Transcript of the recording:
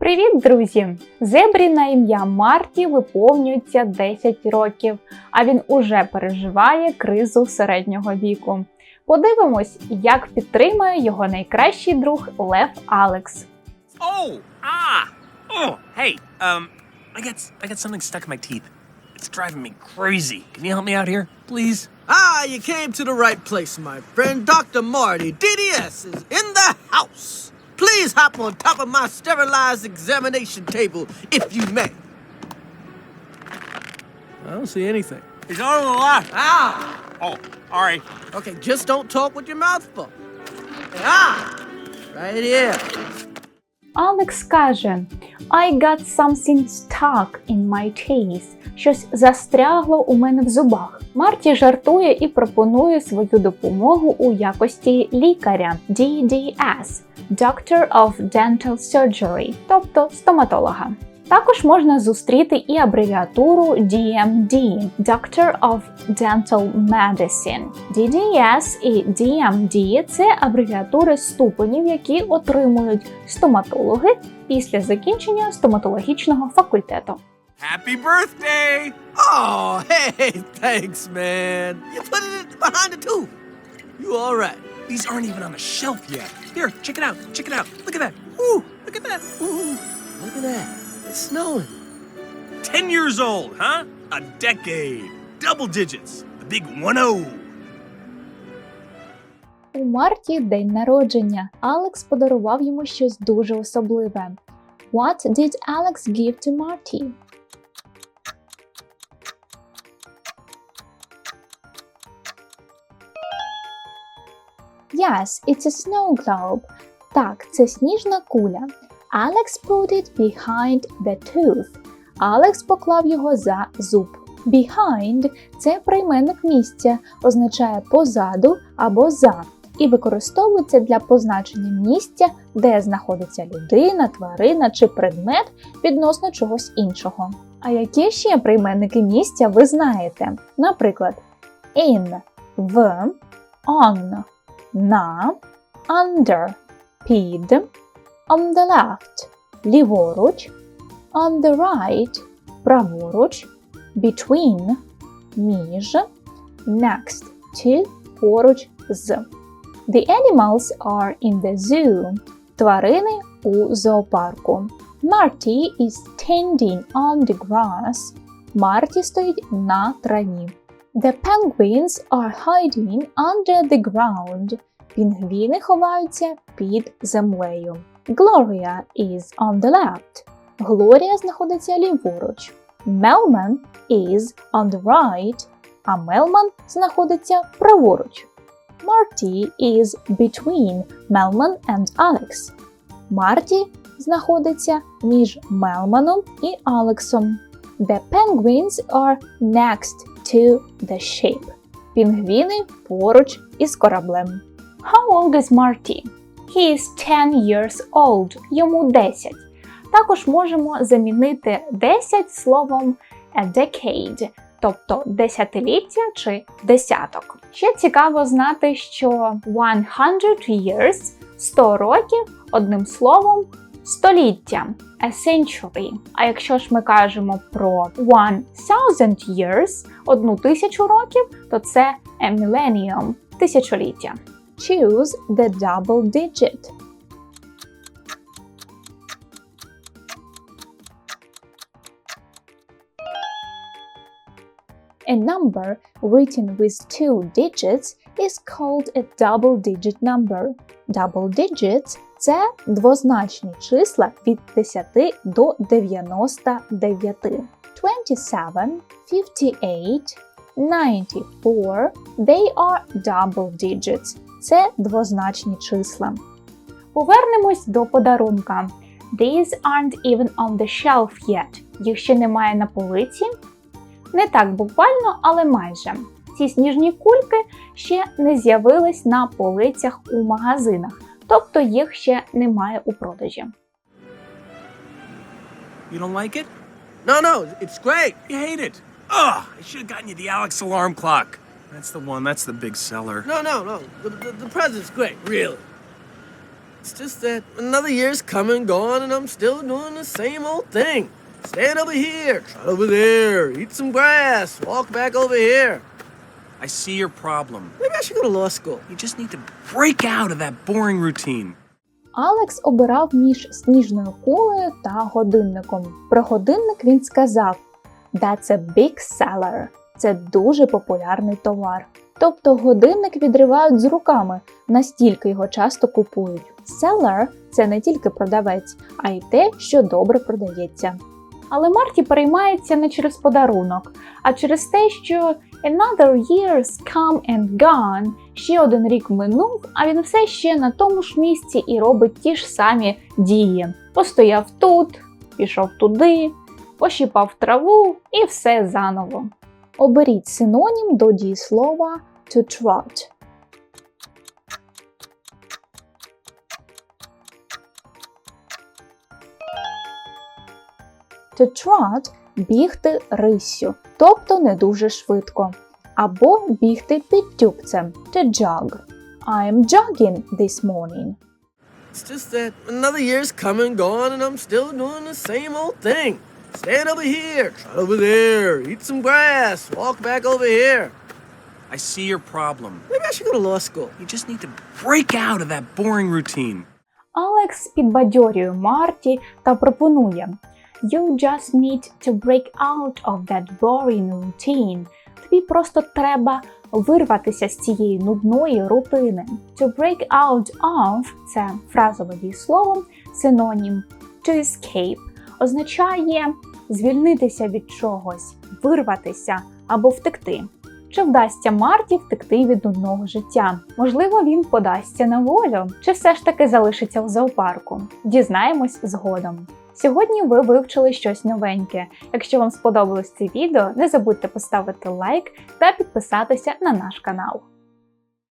Привіт, друзі! Зебрі на ім'я Марті виповнюється 10 років, а він уже переживає кризу середнього віку. Подивимось, як підтримує його найкращий друг Лев Алекс. Oh, ah, oh, hey, um, I got I got something stuck in my teeth. It's driving me crazy. Can you help me out here, please? Ah, you came to the right place, my friend. Dr. Marty, DDS, is in the house. Please hop on top of my sterilized examination table, if you may. I don't see anything. He's on the left. Ah! Oh, all right. Okay, just don't talk with your mouth full. Ah! Right here. Алекс каже: I got something stuck in my teeth. Щось застрягло у мене в зубах. Марті жартує і пропонує свою допомогу у якості лікаря DDS – Doctor of Dental Surgery, тобто стоматолога. Також можна зустріти і абревіатуру DMD – Doctor of Dental Medicine. DDS і DMD – це абревіатури ступенів, які отримують стоматологи після закінчення стоматологічного факультету. Happy birthday! Oh, hey, thanks, man. You put it behind the tooth. You all right? These aren't even on the shelf yet. Here, check it out. Check it out. Look at that. Woo! Look at that. Ooh. Look at that. It's snowing. Ten years old, huh? A decade. Double digits. The big one oh. У Марті день народження. Алекс подарував йому щось дуже особливе. What did Alex give to Marty? Yes, it's a snow globe. Так, це сніжна куля. Alex put it behind the tooth. Алекс поклав його за зуб. Behind – це прийменник місця, означає позаду або за, і використовується для позначення місця, де знаходиться людина, тварина чи предмет відносно чогось іншого. А які ще прийменники місця ви знаєте? Наприклад, in – в, on – на, under – під, on the left – ліворуч, on the right – праворуч, between – між, next to – поруч з. The animals are in the zoo. Тварини у зоопарку. Marty is standing on the grass. Марті стоїть на траві. The penguins are hiding under the ground. Пінгвіни ховаються під землею. Gloria is on the left. Глорія знаходиться ліворуч. Melman is on the right, а Мелман знаходиться праворуч. Marty is between Melman and Alex. Марті знаходиться між Мелманом і Алексом. The penguins are next to the ship. Пінгвіни поруч із кораблем. How old is Marty? He is 10 years old. Йому 10. Також можемо замінити 10 словом a decade, тобто десятиліття чи десяток. Ще цікаво знати, що 100 years 100 років одним словом століття a century. А якщо ж ми кажемо про 1000 years одну тисячу років, то це a millennium тисячоліття. Choose the double digit. A number written with two digits is called a double digit number. Double digits – це двозначні числа від 10 до 99. 27, 58, 94 – they are double digits. Це двозначні числа. Повернемось до подарунка. These aren't even on the shelf yet. Їх ще немає на полиці. Не так буквально, але майже. Ці сніжні кульки ще не з'явились на полицях у магазинах, тобто їх ще немає у продажі. You don't like it? No, no, it's great. You hate it. Ugh, I should have gotten you the Alex alarm clock. That's the one. That's the big seller. No, no, no. The, the, the present's great, really. It's just that another year's come and gone, and I'm still doing the same old thing. Stand over here, try over there, eat some grass, walk back over here. I see your problem. Maybe I should go to law school. You just need to break out of that boring routine. Алекс обирав між сніжною кулею та годинником. Про годинник він сказав: That's a big seller. Це дуже популярний товар. Тобто годинник відривають з руками, настільки його часто купують. Seller – це не тільки продавець, а й те, що добре продається. Але Марті переймається не через подарунок, а через те, що another year's come and gone, ще один рік минув, а він все ще на тому ж місці і робить ті ж самі дії. Постояв тут, пішов туди, пощипав траву і все заново. Оберіть синонім до дієслова to trot. To trot – бігти риссю, тобто не дуже швидко. Або бігти під тюбцем – to jog. I'm jogging this morning. It's just that another year's come and gone, and I'm still doing the same old thing. Stand over here, try over there, eat some grass, walk back over here. I see your problem. Maybe I should go to law school. You just need to break out of that boring routine. Алекс підбадьорює Марті та пропонує You just need to break out of that boring routine. Тобі просто треба вирватися з цієї нудної рутини. To break out of – це фразове дієслово, синонім to escape означає звільнитися від чогось, вирватися або втекти. Чи вдасться Марті втекти від нудного життя? Можливо, він подасться на волю, чи все ж таки залишиться в зоопарку? Дізнаємось згодом. Сьогодні ви вивчили щось новеньке. Якщо вам сподобалось це відео, не забудьте поставити лайк та підписатися на наш канал.